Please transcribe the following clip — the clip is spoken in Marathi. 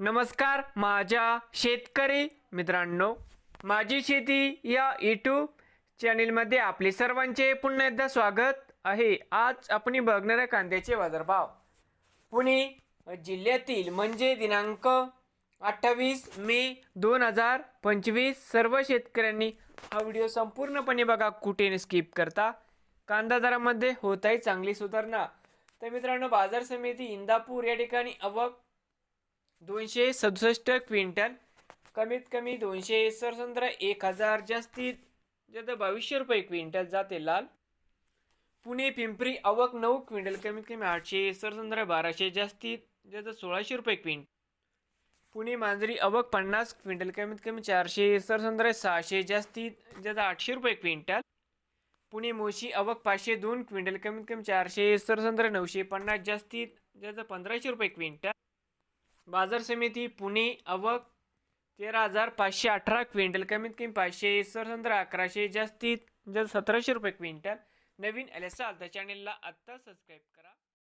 नमस्कार माझ्या शेतकरी मित्रांनो. माझी शेती या यूट्यूब चॅनेलमध्ये आपले सर्वांचे पुन्हा एकदा स्वागत आहे. आज आपण बघणाऱ्या कांद्याचे बाजारभाव. पुणे जिल्ह्यातील म्हणजे दिनांक अठ्ठावीस मे दोन हजार पंचवीस. सर्व शेतकऱ्यांनी हा व्हिडिओ संपूर्णपणे बघा कुठे स्किप करता. कांदा दरामध्ये होत आहे चांगली सुधारणा. तर मित्रांनो बाजार समिती इंदापूर या ठिकाणी अवक दोनशे सदुसष्ट क्विंटल. कमीत कमी दोनशे सरसंद्र एक हजार जास्तीत जास्त बावीसशे रुपये क्विंटल जाते लाल. पुणे पिंपरी आवक नऊ क्विंटल कमीत कमी आठशे सरसंद्र बाराशे जास्तीत जास्त सोळाशे रुपये क्विंटल. पुणे मांजरी अवक पन्नास क्विंटल कमीत कमी चारशे सरसंद्र सहाशे जास्तीत जास्त आठशे रुपये क्विंटल. पुणे मोशी अवक पाचशे दोन क्विंटल कमीत कमी चारशे सरसंद्र नऊशे पन्नास जास्तीत जास्त पंधराशे रुपये क्विंटल. बाजार समिती पुणे आवक तेरा हजार पाचशे अठरा क्विंटल. कमीत कमी पाचशे सरसंद्र अकराशे जास्तीत जास्त सतराशे रुपये क्विंटल. नवीन आले असाल चॅनेलला आत्ता सबस्क्राईब करा.